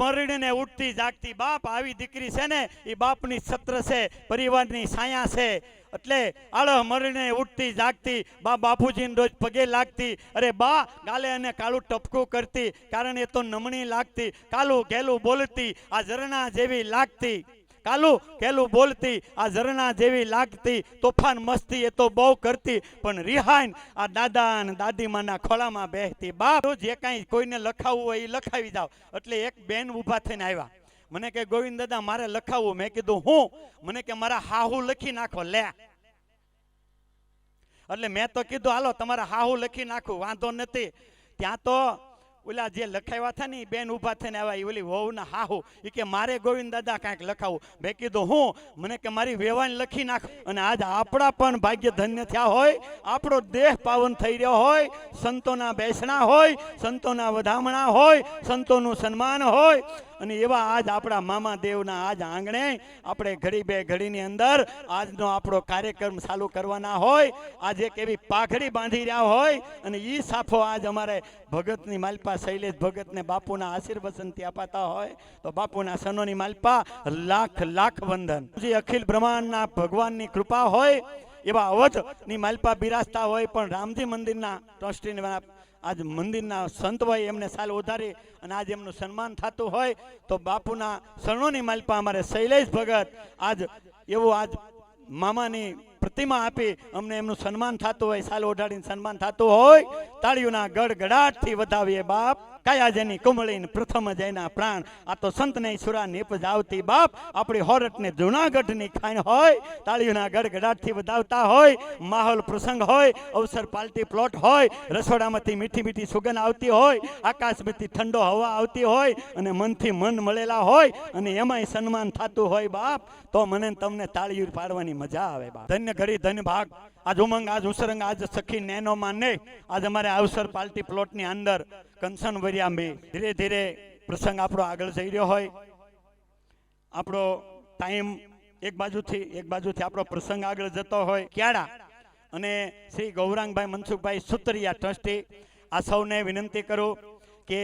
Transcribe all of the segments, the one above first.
મરડીને ઉઠતી જાગતી બાપ આવી દીકરી છે ને, એ બાપની છત્ર છે, પરિવારની છાયા છે. એટલે આળહ મરડીને ઉઠતી જાગતી, બા બાપુજીને રોજ પગે લાગતી, અરે બા, ગાલે અને કાળું ટપકું કરતી, કારણ એ તો નમણી લાગતી, કાલું ગેલું બોલતી, આ ઝરણા જેવી લાગતી. કાલું કેલું બોલતી, આ ઝરણા જેવી લાગતી, તોફાન મસ્તી એ તો બહુ કરતી, પણ રિહાઈન આ દાદા અને દાદીમાના ખોળામાં બેસતી બાપ જે કાંઈ કોઈને લખાવવું હોય એ લખાવી જાવ એટલે એક બેન ઊભા થઈને આવ્યા. મને કે, ગોવિંદ દાદા, મારે લખાવવું. મેં કીધું, હું? મને કે, મારા હાહુ લખી નાખો, લે. એટલે મેં તો કીધું, હાલો, તમારા હાહુ લખી નાખું, વાંધો નથી. ત્યાં તો ઓલા જે લખાવ્યા હતા ને બેન ઊભા થઈને આવ્યા એ ઓલી વહુના હાહુ એ કે મારે ગોવિંદ દાદા કાંઈક લખાવું. મેં કીધું, હું? મને કે મારી વેવાણ લખી નાખ. અને આજ આપણા પણ ભાગ્ય ધન્ય થયા હોય, આપણો દેહ પાવન થઈ રહ્યો હોય, સંતોના બેસણા હોય, સંતોના વધામણા હોય, સંતોનું સન્માન હોય અને એવા આજ આપણા મામા દેવના આજ આંગણે આપણે ઘડી બે ઘડીની અંદર આજનો આપણો કાર્યક્રમ ચાલુ કરવાના હોય. આજ એક એવી પાઘડી બાંધી રહ્યા હોય અને એ સાફો આજ અમારે ભગતની માલપા શૈલેષ ભગતને બાપુના આશીર્વચનથી અપાતા હોય. તો બાપુના સનોની માલપા લાખ લાખ વંદન. જે અખિલ બ્રહ્માંડના ભગવાનની કૃપા હોય એવા અવધની માલપા બિરાજતા હોય. પણ રામજી મંદિરના ટ્રસ્ટીના આજ મંદિરના સંત હોય એમને સાલ વધારી અને આજ એમનું સન્માન થતું હોય તો બાપુના શરણોની માલપા અમારે શૈલેષ ભગત આજ એવું આજ મામાની પ્રતિમા આપી અમને એમનું સન્માન થતું હોય, સાલ ઓઢાડીને સન્માન થતું હોય, તાળીઓના ગડગડાટથી વધાવીએ બાપ. કયા જેની કુમળીને પ્રથમ જયના પ્રાણ. આ તો સંતને સુરા નીપજ આવતી બાપ. આપણી હોરટને જૂનાગઢની ખાણ હોય, તાળીઓના ગડગડાટથી વધાવતા હોય, માહોલ પ્રસંગ હોય, અવસર પાલટી પ્લોટ હોય, રસોડામાંથી મીઠી મીઠી સુગંધ આવતી હોય, આકાશમાંથી ઠંડો હવા આવતી હોય અને મનથી મન મળેલા હોય અને એમાંય સન્માન થતું હોય બાપ, તો મને તમને તાળીઓ પાડવાની મજા આવે બાપ. ધન્ય ઘડી ધન્ય ભાગ. આજ ઉમંગ, આજ ઉસરંગ, આજ સખી નેનોમાં નહીં. આજ અમારે અવસર પાલટી પ્લોટની અંદર કંસન વરિયાંબી ધીરે ધીરે પ્રસંગ આપણો આગળ જઈ રહ્યો હોય. આપણો ટાઈમ એક બાજુથી એક બાજુથી આપણો પ્રસંગ આગળ જતો હોય. ક્યાડા? અને શ્રી ગૌરાંગભાઈ મનસુખભાઈ સુતરિયા ટ્રસ્ટી, આ સૌને વિનંતી કરું કે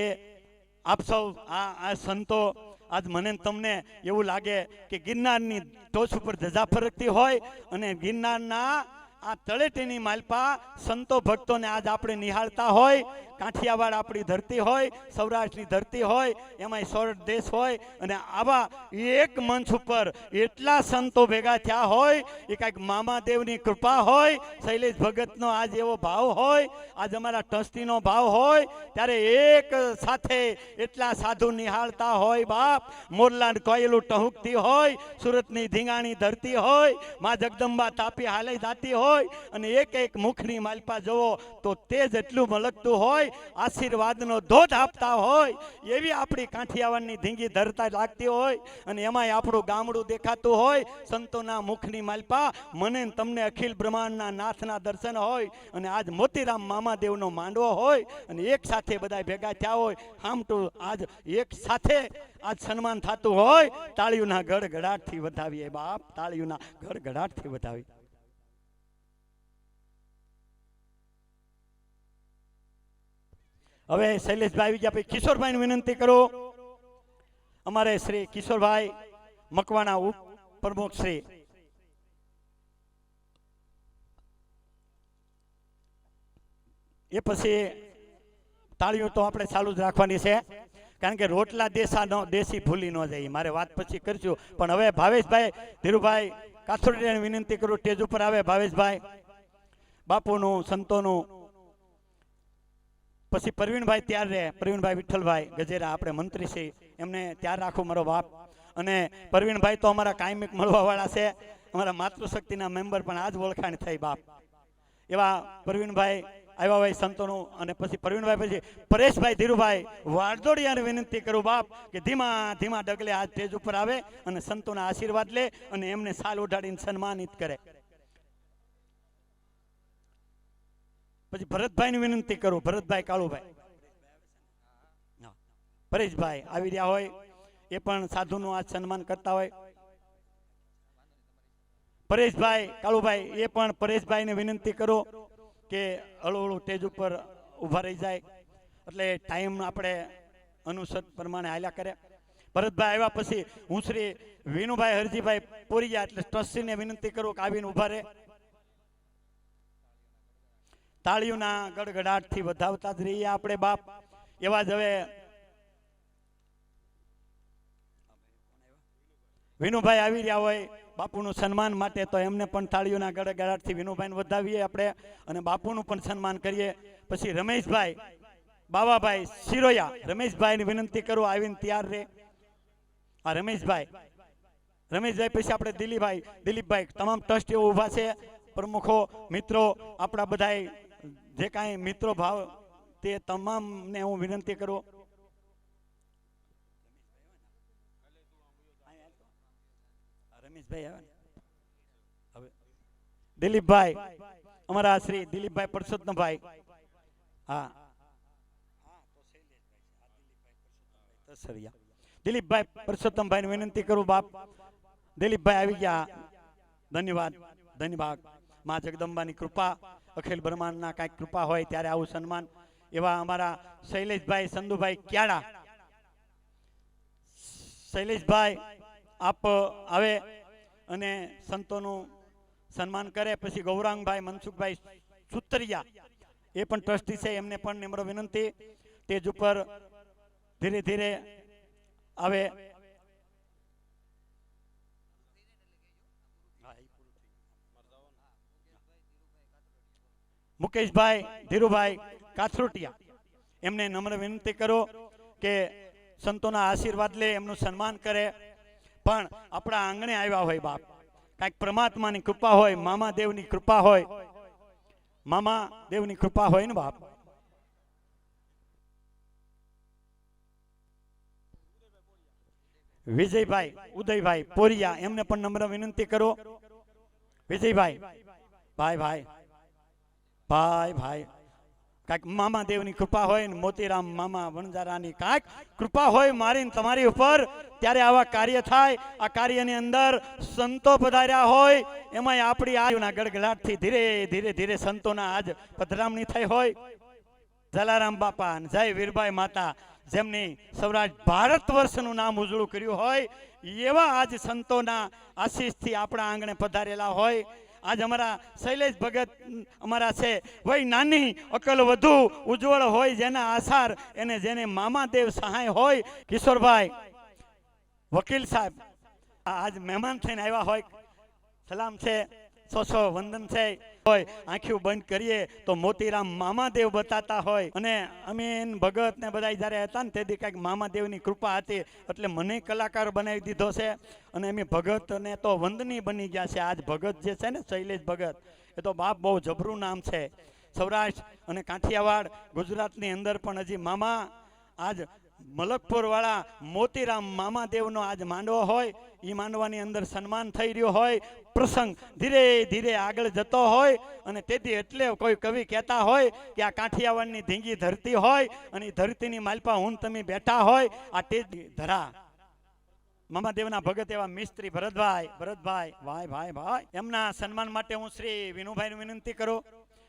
આપ સૌ, આ આ સંતો, આજ મને તમને એવું લાગે કે ગિરનારની ટોચ ઉપર ધજા ફરકતી હોય અને ગિરનારના આ તળેટીની માલપા સંતો ભક્તોને આજ આપણે નિહાળતા હોય, કાઠિયાવાડ આપણી ધરતી હોય, સૌરાષ્ટ્રની ધરતી હોય, એમાંય સોરઠ દેશ હોય, અને આવા એક મંચ ઉપર એટલા સંતો ભેગા થયા હોય, એ કાંઈક મામાદેવની કૃપા હોય, શૈલેષ ભગતનો આજ એવો ભાવ હોય, આજ અમારા ટ્રસ્ટીનો ભાવ હોય, ત્યારે એક સાથે એટલા સાધુ નિહાળતા હોય બાપ. મોરલાડ કોયલું ટહુકતી હોય, સુરતની ધીંગાણી ધરતી હોય, મા જગદંબા તાપી હાલે જાતી હોય અને એક એક મુખની માલપા જવો તો તે જ એટલું મલકતું હોય, આશીર્વાદનો ધોધ આપતા હોય, એવી આપણી કાઠિયાવાડની ધીંગી ધરતા લાગતી હોય અને એમાંય આપણું ગામડું દેખાતું હોય, સંતોના મુખની માલપા, મને તમને અખિલ બ્રહ્માંડના નાથના દર્શન હોય અને આજ મોતીરામ મામાદેવનો માંડવો હોય અને એક સાથે બધા ભેગા થયા હોય આમ તો આજ એક સાથે આજ સન્માન થતું હોય, તાળીઓના ગડગડાટથી વધાવીએ બાપ, તાળીઓના ગડગડાટથી વધાવી હવે શૈલેષભાઈ આવી ગયા વિનંતી કરો. અમારે શ્રી કિશોરભાઈ મકવાણા પ્રમુખ શ્રી. એ પછી તાળીઓ તો આપણે ચાલુ જ રાખવાની છે. કારણ કે રોટલા દેશા નો દેશી ભૂલી ન જાય, મારે વાત પછી કરશું પણ હવે ભાવેશભાઈ, ધીરુભાઈ કાથોડિયાને વિનંતી કરું, સ્ટેજ ઉપર આવે ભાવેશભાઈ. બાપુનું, સંતોનું પછી પ્રવીણભાઈ ત્યાર રહે. પ્રવીણભાઈ વિઠ્ઠલભાઈ ગજેરા, આપણે મંત્રી છે એમને ત્યાર રાખો મારો બાપ. અને પ્રવીણભાઈ તો અમારા કાયમિક મળવાવાળા છે. અમારા માતૃશક્તિના મેમ્બર પણ આજ ઓળખાણ થઈ બાપ. એવા પ્રવીણભાઈ આવ્યા હોય સંતોનું અને પછી પ્રવીણભાઈ પછી પરેશભાઈ ધીરુભાઈ વાડદોડિયાને વિનંતી કરું બાપ કે ધીમા ધીમા ડગલે આ સ્ટેજ ઉપર આવે અને સંતોના આશીર્વાદ લે અને એમને સાલ ઉઠાડીને સન્માનિત કરે. પછી ભરતભાઈને વિનંતી કરું, ભરતભાઈ કાળુભાઈ. પરેશભાઈ આવી રહ્યા હોય, એ પણ સાધુનું આ સન્માન કરતા હોય. પરેશભાઈ, કાળુભાઈ, એ પણ પરેશભાઈને વિનંતી કરો કે હળુ હળુ સ્ટેજ ઉપર ઊભા રહી જાય. એટલે ટાઈમ આપણે અનુસર પ્રમાણે હાલ્યા કરે. ભરતભાઈ આવ્યા પછી હું શ્રી વિનુભાઈ હરજીભાઈ પોરિયા એટલે ટ્રસ્ટીને વિનંતી કરું કે આવીને ઊભા રહે. તાળીઓના ગડગડાટથી વધાવતા જ રહીએ આપણે બાપ. એવા જ હવે વિનુભાઈ આવી રહ્યા હોય, બાપુનું સન્માન માટે તો એમને પણ તાળીઓના ગડગડાટથી વિનુભાઈને વધાવીએ આપણે અને બાપુનું પણ સન્માન કરીએ. પછી રમેશભાઈ, બાવાભાઈ, શિરોયા, રમેશભાઈની વિનંતી કરું, આવીને તૈયાર રહે. આ રમેશભાઈ. રમેશભાઈ, પછી આપણે દિલીપભાઈ. દિલીપભાઈ, તમામ ટ્રસ્ટીઓ ઊભા છે. પ્રમુખો, મિત્રો, આપણા બધાય જે કાંઈ મિત્રો ભાવ, તે તમામને હું વિનંતી કરું. હવે. દિલીપભાઈ, અમારા શ્રી દિલીપભાઈ પરસોત્તમભાઈ હા. દિલીપભાઈ પરસોત્તમભાઈને વિનંતી કરું, બાપ. દિલીપભાઈ આવી ગયા. ધન્યવાદ. ધન્યવાદ મા જગદંબાની કૃપા. અખિલ બ્રહ્માંડના કાંઈક કૃપા હોય ત્યારે આવું સન્માન એવા અમારા શૈલેષભાઈ સંધુભાઈ ક્યાડા. શૈલેષભાઈ, આપ, આવે અને સંતોનું સન્માન કરે. પછી ગૌરાંગભાઈ, મનસુખભાઈ સુતરિયા, એ પણ ટ્રસ્ટી છે. એમને પણ નિમ્ર વિનંતી. તેજ ઉપર ધીરે ધીરે આવે મુકેશભાઈ, ધીરુભાઈ, કાથરોટિયા. એમને નમ્ર વિનંતી કરો કે સંતોના આશીર્વાદ લે, એમનું સન્માન કરે. પણ આપણા આંગણે આવ્યા હોય બાપ. કાંઈક પરમાત્માની કૃપા હોય, મામા દેવની કૃપા હોય. મામા દેવની કૃપા હોય ને બાપ. વિજયભાઈ, ઉદયભાઈ પોરિયા, એમને પણ નમ્ર વિનંતી કરો. વિજયભાઈ, ભાઈ ભાઈ. ભાઈ ભાઈ. કાંઈક મામા દેવની કૃપા હોય ને મોતીરામ મામા વણજારાની કાંઈક કૃપા હોય મારી તમારી ઉપર, ત્યારે આવા કાર્ય થાય. આ કાર્યની અંદર સંતો પધાર્યા હોય, એમાંય આપણી આયુના ગડગડાટથી ધીરે ધીરે ધીરે સંતોના આજ પધરામણી થઈ હોય. જલારામ બાપા જય વીરભાઈ માતા, જેમની સૌરાષ્ટ્ર ભારત વર્ષનું નામ ઉજળું કર્યું હોય, એવા આજ સંતોના આશીષથી આપણા આંગણે પધારેલા હોય. આજ અમારા શૈલેષ ભગત અમારા છે. વય નાની, અકલ વધુ, ઉજ્જવળ હોય જેના આસાર, એને જેને મામાદેવ સહાય હોય, કિશોરભાઈ, વકીલ સાહેબ. આજ મહેમાન થઈને આવ્યા હોય. સલામ છે. સો સો વંદન છે. હોય આંખ્યું બંધ કરીએ તો મોતીરામ મામાદેવ બતાતા હોય. અને અમીન ભગત ને બધા જ્યારે હતા ને તેથી કાંઈક મામાદેવની કૃપા હતી. એટલે મને કલાકાર બનાવી દીધો છે. અને એમ ભગત ને તો વંદની બની ગયા છે. આજ ભગત જે છે ને શૈલેષ ભગત, એ તો બાપ બહુ જબરું નામ છે. સૌરાષ્ટ્ર અને કાઠિયાવાડ ગુજરાતની અંદર પણ હજી મામા, આજ મલકપુર વાળા મોતીરામ મામાદેવનો આજ માંડવો હોય. એ માંડવાની અંદર સન્માન થઈ રહ્યો હોય, પ્રસંગ ધીરે ધીરે આગળ જતો હોય અને તેથી એટલે કોઈ કવિ કહેતા હોય કે આ કાઠિયાવાડની ધીંગી ધરતી હોય અને ધરતીની માલપા હું તમે બેઠા હોય, આ તે ધરા. મામાદેવના ભગત એવા મિસ્ત્રી ભરતભાઈ ભરતભાઈ, ભાઈ ભાઈ ભાઈ, એમના સન્માન માટે હું શ્રી વિનુભાઈ વિનંતી કરું.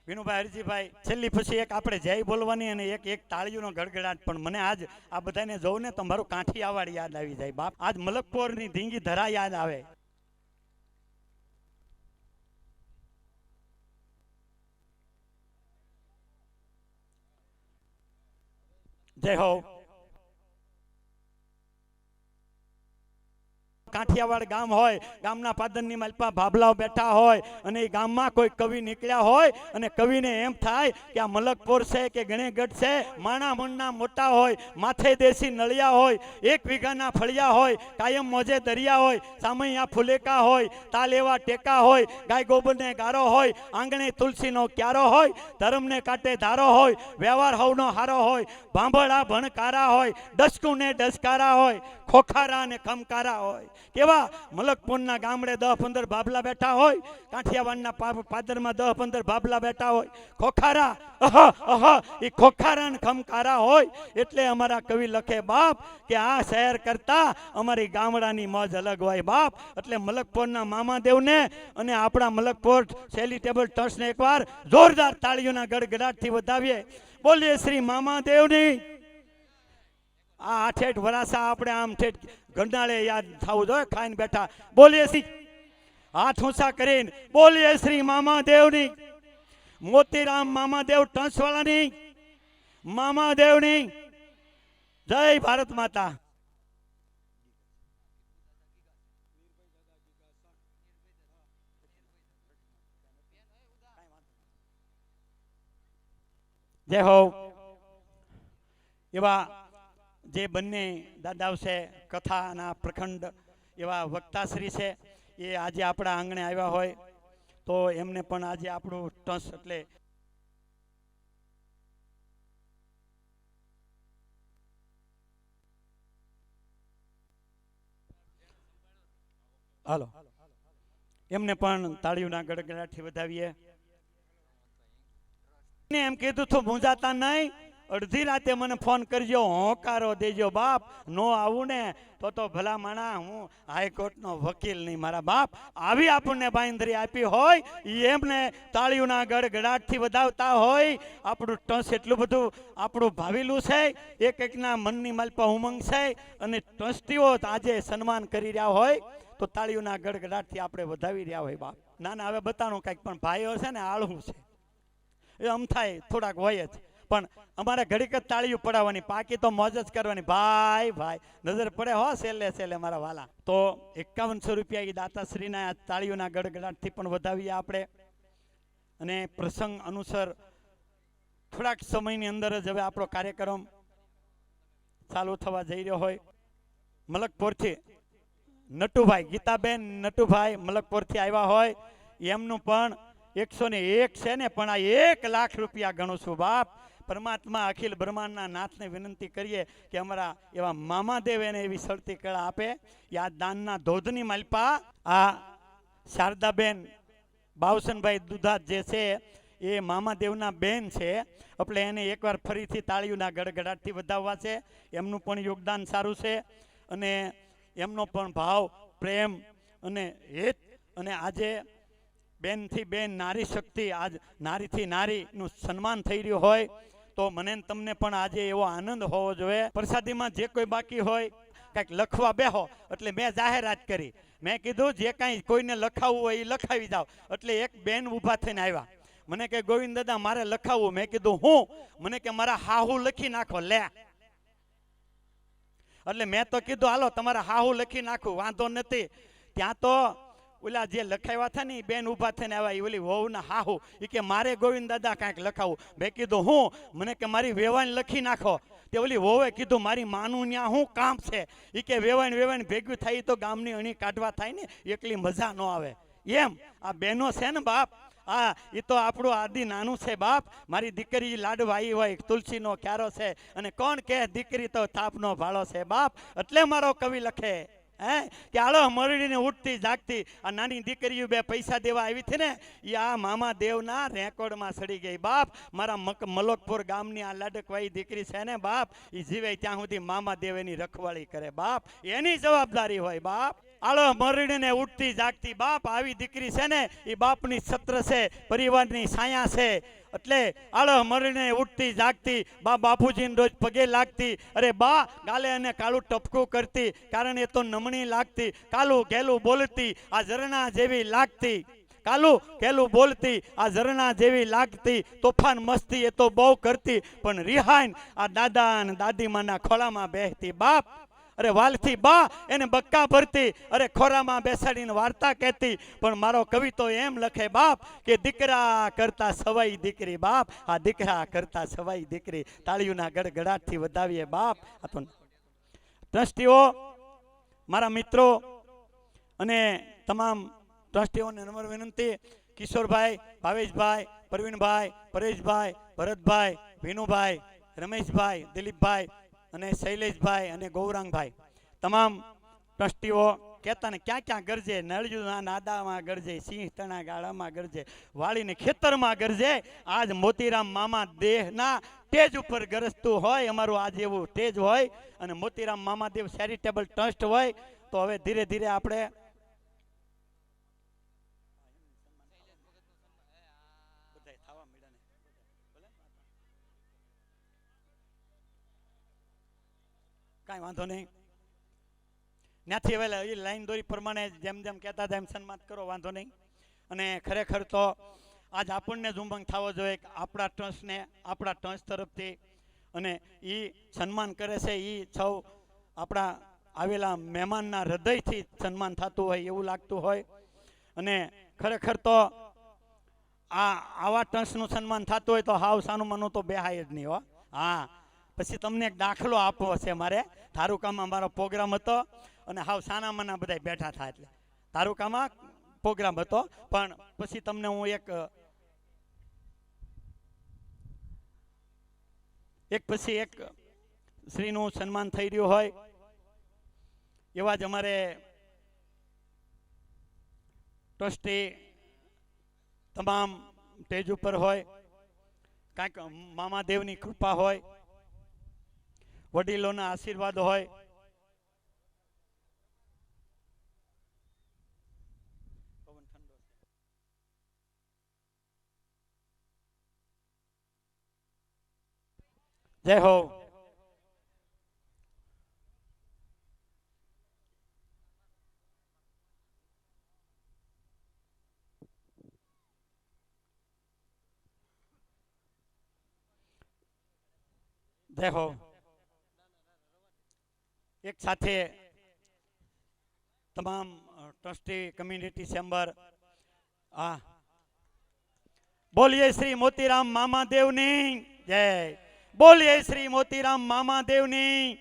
વિનુભાઈ હરજીભાઈ, છેલ્લી પછી એક આપણે જય બોલવાની અને એક એક તાળીઓનો ગડગડાટ પણ મને આજ આ બધાને જોઉં ને તો મારું કાઠિયાવાડ યાદ આવી જાય. બાપ, આજ મલકપોરની ધીંગી ધરા યાદ આવે. જય હો. કાઠિયાવાડ ગામ હોય, ગામના પાદરની માલપા ભાભલાઓ બેઠા હોય અને એ ગામમાં કોઈ કવિ નીકળ્યા હોય અને કવિને એમ થાય કે આ મલકપોર છે કે ગણેગઢ છે, માણા મણના મોટા હોય, માથે દેશી નળિયા હોય, એક વીઘાના ફળિયા હોય, કાયમ મોજે દરિયા હોય, સામૈયા ફુલેકા હોય તાલ એવા ટેકા હોય, ગાય ગોબરને ગારો હોય, આંગણે તુલસીનો ક્યારો હોય, ધર્મને કાંટે ધારો હોય, વ્યવહાર હવનો હારો હોય, ભાંભળા ભણકારા હોય, ડસકુને ડસકારા હોય, ખોખારા અને ખમકારા હોય. કેવા? મલકપુરના ગામડે દસ પંદર બાબલા બેઠા હોય, કાઠિયાવાડના પાદરમાં દહ પંદર બાબલા બેઠા હોય. ખોખારા, અહ એ ખોખારા ને ખમકારા હોય, એટલે અમારા કવિ લખે બાપ કે આ શહેર કરતા અમારી ગામડાની મોજ અલગ હોય બાપ. એટલે મલકપોરના મામાદેવને અને આપણા મલકપોર સેલિટેબલ ટ્રસ્ટને એકવાર જોરદાર તાળીઓના ગડગડાટથી વધાવીએ. બોલીએ શ્રી મામાદેવની. આ આઠેઠ વરાસા આપણે આમ ઠેઠ ગંડાળે યાદ થવું જોઈએ, ખાઈને બેઠા. બોલીએ શ્રી, હાથ ઊંચા કરીને બોલીએ શ્રી મામા દેવની મોતીરામ મામા દેવ ટંસવાળાની મામા દેવની જય ભારત માતા. જય હો. એવા જે બંને દાદાઓ છે, કથાના પ્રખંડ એવા વક્તાશ્રી છે, એ આજે આપણા આંગણે આવ્યા હોય, તો એમને પણ આજે આપણું ટસ એટલે હાલો. એમને પણ તાળીઓના ગડગડાટથી વધાવીએ. એમ કીધું, તો મૂંઝાતા નહીં અડધી રાતે મને ફોન કરજો, હોંકારો દેજો, બાપ, નો આવું ને, તો તો ભલા માણા, હું હાઈકોર્ટનો વકીલ નહીં, મારા બાપ, આવી આપણને બાંધરી આપી હોય એમને તાળીઓના ગડગડાટથી વધાવતા હોય, આપણું ટસ એટલું બધું, આપણું ભાવેલું છે, એક એકના મનની માલપા ઉમંગ છે, અને ટ્રસ્ટીઓ આજે સન્માન કરી રહ્યા હોય, તો તાળીઓના ગડગડાટથી આપણે વધાવી રહ્યા હોય, બાપ. ના ના હવે બતાણું કંઈક પણ ભાઈઓ છે ને, આળહું છે. એ આમ થાય, થોડાક હોય જ. પણ અમારે ઘડીક જ પડાવવાની પાકી તો મોજ જ કરવાની. ભાઈ ભાઈ, નજર પડે હો સેલે સેલે મારા વાલા. તો એકાવનસો રૂપિયા એ દાતાશ્રીના તાળીઓના ગડગડાટથી પણ વધાવીએ આપણે. અને પ્રસંગ અનુસાર થોડાક સમયની અંદર જ હવે આપણો કાર્યક્રમ ચાલુ થવા જઈ રહ્યો હોય. મલકપુરથી નટુભાઈ, ગીતાબેન નટુભાઈ મલકપુરથી આવ્યા હોય. એમનું પણ એકસો ને એક છે ને, પણ આ એક લાખ રૂપિયા ગણું છું, બાપ. પરમાત્મા અખિલ બ્રહ્માંડના નાથને વિનંતી કરીએ કે અમારા એવા મામાદેવ એને એવી સળતી કળા આપે. આ દાનના ધોધની માલપા આ શારદાબેન બાવસનભાઈ દુધાત જે છે, એ મામાદેવના બેન છે. એટલે એને એકવાર ફરીથી તાળીઓના ગડગડાટથી વધાવવા છે. એમનું પણ યોગદાન સારું છે અને એમનો પણ ભાવ, પ્રેમ અને હેત અને આજે બેનથી બેન નારી શક્તિ, આજ નારીથી નારીનું સન્માન થઈ રહ્યું હોય. તો મને તમને પણ આજે એવો આનંદ હોવો જોઈએ. પ્રસાદીમાં જે કોઈ બાકી હોય, કંઈક લખવા બેહો, એટલે મેં જાહેરાત કરી. મેં કીધું, જે કાંઈ કોઈને લખાવવું હોય એ લખાવી જાઓ. એટલે એક બેન ઊભા થઈને આવ્યા. મને કે, ગોવિંદ દાદા, મારે લખાવવું. મેં કીધું, હું? મને કે, મારા હાહુ લખી નાખો, લે. એટલે મેં તો કીધું, હાલો, તમારા હાહુ લખી નાખું, વાંધો નથી. ત્યાં તો ઓલા જે લખાવ્યા હતા ને બેન ઊભા થઈને આવ્યા એ ઓલી વહુના હાહુ એ કે મારે ગોવિંદ દાદા કાંઈક લખાવું. મેં કીધું, હું? મને કે મારી વેવાણ લખી નાખો. તે ઓલી વહુએ કીધું, મારી માનું ત્યાં શું કામ છે. એ કે, વેવાણ વેવાણ ભેગ્યું થાય તો ગામની અણી કાઢવા થાય ને, એકલી મજા ન આવે. એમ, આ બેનો છે ને બાપ હા એ તો આપણું આદિ નાનું છે બાપ, મારી દીકરી લાડવાઈ હોય, તુલસીનો ક્યારો છે. અને કોણ કે દીકરી તો થાપનો ભાળો છે બાપ. એટલે મારો કવિ લખે. હે? કે આળો મરડીને ઉઠતી, જાગતી, આ નાની દીકરીઓ બે પૈસા દેવા આવી હતી ને એ આ મામા દેવના રેકોર્ડમાં સડી ગઈ. બાપ, મારા મક, મલોકપુર ગામની આ લાડકવાઈ દીકરી છે ને, બાપ એ જીવે ત્યાં સુધી મામા દેવ એની રખવાળી કરે. બાપ, એની જવાબદારી હોય, બાપ. આળો મરડીને ઉઠતી, જાગતી, બાપ, આવી દીકરી છે ને એ બાપની છત્ર છે, પરિવારની છાયા છે. એટલે આળહ મરડીને ઉઠતી, જાગતી, બા બાપુજીને રોજ પગે લાગતી, અરે બા, ગાલે અને કાળું ટપકું કરતી, કારણ એ તો નમણી લાગતી, કાલું ઘેલું બોલતી, આ ઝરણા જેવી લાગતી. કાલું કેલું બોલતી, આ ઝરણા જેવી લાગતી, તોફાન મસ્તી એ તો બહુ કરતી, પણ રિહાઈન આ દાદા અને દાદીમાના ખોળામાં બેહતી. બાપ અરે વાલથી બા, એને બક્કા ભરતી, અરે ખોરામાં બેસાડીને વાર્તા કહેતી. પણ મારો કવિ તો એમ લખે, બાપ, કે દીકરા કરતા સવાઈ દીકરી, બાપ, આ દીકરા કરતા સવાઈ દીકરી. તાળીઓના ગડગડાટથી વધાવીએ, બાપ. આ તો ટ્રસ્ટીઓ, મારા મિત્રો અને તમામ ટ્રસ્ટીઓને નમ્ર વિનંતી. કિશોરભાઈ, ભાવેશભાઈ પ્રવીણભાઈ પરેશભાઈ, ભરતભાઈ, વિનુભાઈ, રમેશભાઈ, દિલીપભાઈ અને શૈલેષભાઈ અને ગૌરાંગભાઈ. તમામ ટ્રસ્ટીઓ કહેતા ને, ક્યાં ક્યાં ગરજે? નળિયુના નાદામાં ગરજે સિંહ તણા ગાળામાં ગરજે, વાળીને ખેતરમાં ગરજે? આજ મોતીરામ મામા દેહના સ્ટેજ ઉપર ગરજતું હોય, અમારું આજ એવું સ્ટેજ હોય. અને મોતીરામ મામાદેવ ચેરિટેબલ ટ્રસ્ટ હોય, તો હવે ધીરે ધીરે આપણે કાંઈ વાંધો નહીં. ત્યાંથી હવે એ લાઈન દોરી પ્રમાણે જેમ જેમ કહેતા હતા એમ કરો, વાંધો નહીં. અને ખરેખર તો આજ આપણને જ થવો જોઈએ આપણા ટ્રસ્ટને, આપણા ટ્રસ્ટ તરફથી અને એ સન્માન કરે છે એ સૌ આપણા આવેલા મહેમાનના હૃદયથી સન્માન થતું હોય એવું લાગતું હોય. અને ખરેખર તો આ, આવા ટ્રસ્ટનું સન્માન થતું હોય તો હાવ સાનું મનું તો બેહાય જ નહીં હો. હા. પછી તમને એક દાખલો આપવો છે મારે. તારુકામાં મારો પ્રોગ્રામ હતો અને હાવ સાના મના બધા બેઠા થાય એટલે. તારુકામાં પ્રોગ્રામ હતો, પણ પછી તમને હું એક એક પછી એક શ્રીનું સન્માન થઈ રહ્યું હોય, એવા જ અમારે ટ્રસ્ટી તમામ સ્ટેજ ઉપર હોય, કાંઈક મામાદેવની કૃપા હોય વડીલોના આશીર્વાદ હોય. જય હો. જય હો. એક સાથે તમામ ટ્રસ્ટી કમ્યુનિટી ચેમ્બર, આ. બોલીએ શ્રી મોતીરામ મામાદેવની, જય. બોલીએ શ્રી મોતીરામ મામાદેવની,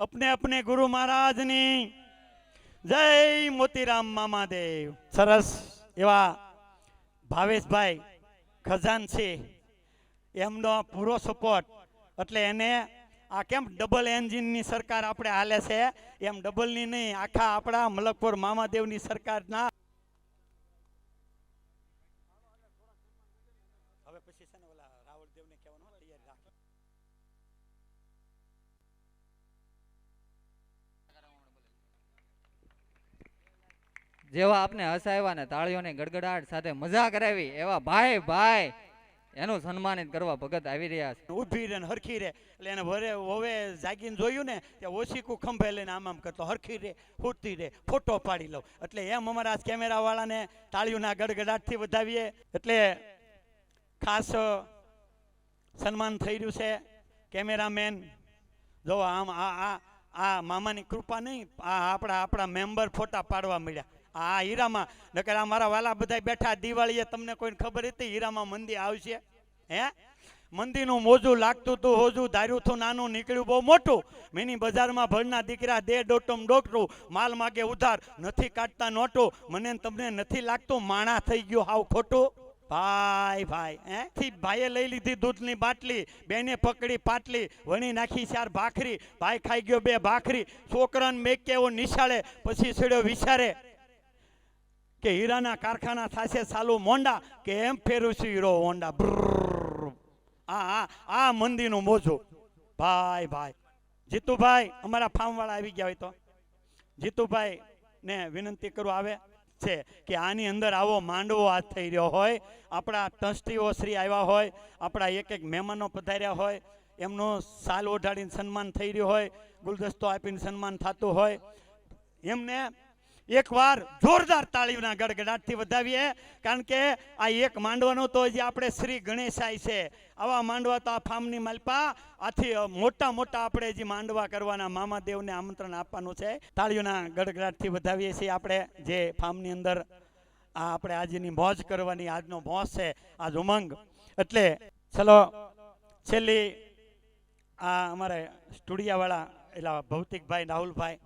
અપને અપને ગુરુ મહારાજની, જય મોતીરામ મામાદેવ. સરસ એવા ભાવેશભાઈ ખજાનસી એમનો પૂરો સપોર્ટ એટલે એને આ કેમ ડબલ એન્જિનની સરકાર આપણે હાલે છે? એમ ડબલની નહીં, આખા આપણા મલકપુર મામાદેવની સરકારના જેવા આપને હસાવ્યા ને તાળીઓની ગડગડાટ સાથે મજા કરાવી, એવા ભાઈ ભાઈ એનું સન્માનિત કરવા ભગત આવી રહ્યા છે. ઊભી રહે ને હરખી રહે. એટલે એને વરે હવે જાગીને જોયું ને, ત્યાં ઓછીકું ખંભે લઈને આમ આમ કરતો, હરખી રહે ફૂટતી રહે, ફોટો પાડી લઉં એટલે એમ અમારા કેમેરાવાળાને તાળીઓના ગડગડાટથી વધાવીએ. એટલે ખાસ સન્માન થઈ રહ્યું છે કેમેરામેન. જો આમ આ આ આ મામાની કૃપા નહીં, આ આપણા આપણા મેમ્બર ફોટા પાડવા મળ્યા. આ હીરામાં. નકર આ વાલા બધા બેઠા દિવાળીએ તમને કોઈને ખબર હતી? હીરામાં મંદિર આવશે. હે? મંદિરનું મોજું લાગતું હતું, હોજું ધાર્યું હતું, નાનું નીકળ્યું, બહુ મોટું. મિની બજારમાં ભરના દીકરા દે ડોટમ ડોકરું, માલ માગે ઉધાર, નથી કાઢતા નોટો. મને તમને નથી લાગતું, માણા થઈ ગયો હાવ ખોટું. ભાઈ ભાઈ, હે? થી ભાઈએ લઈ લીધી દૂધની બાટલી, બેને પકડી પાટલી, વણી નાખી ચાર ભાખરી, ભાઈ ખાઈ ગયો બે ભાખરી. છોકરાને મેં કેવો નિશાળે, પછી છેડ્યો વિચારે. કે હીરાના કારખાના થશે સાલું મોંડા, કે એમ ફેરું છું હીરો હોન્ડા આ આ મંદીનું મોજું. ભાઈ ભાઈ. જીતુભાઈ અમારા ફાર્મવાળા આવી ગયા હોય તો. જીતુભાઈ ને વિનંતી કરું આવે છે કે આની અંદર આવો માંડવો આ થઈ રહ્યો હોય. આપણા ટ્રસ્ટીઓ શ્રી આવ્યા હોય, આપણા એક એક મહેમાનો પધાર્યા હોય. એમનું સાલ ઓઢાડીને સન્માન થઈ રહ્યું હોય, ગુલદસ્તો આપીને સન્માન થતું હોય. એમને એકવાર જોરદાર તાળીઓના ગડગડાટથી વધાવીએ, કારણ કે આ એક માંડવાનો તો જે આપણે શ્રી ગણેશાય છે, આવા માંડવા તો આ ફાર્મની માલપા, આથી મોટા મોટા આપણે જે માંડવા કરવાના મામાદેવને આમંત્રણ આપવાનું છે, તાળીઓના ગડગડાટથી વધાવીએ છીએ આપણે જે ફાર્મની અંદર. આ આપણે આજની મોજ કરવાની આજનો મોજ છે આજ ઉમંગ. એટલે ચલો, છેલ્લી આ અમારે સ્ટુડિયાવાળા એટલા ભૌતિકભાઈ, રાહુલભાઈ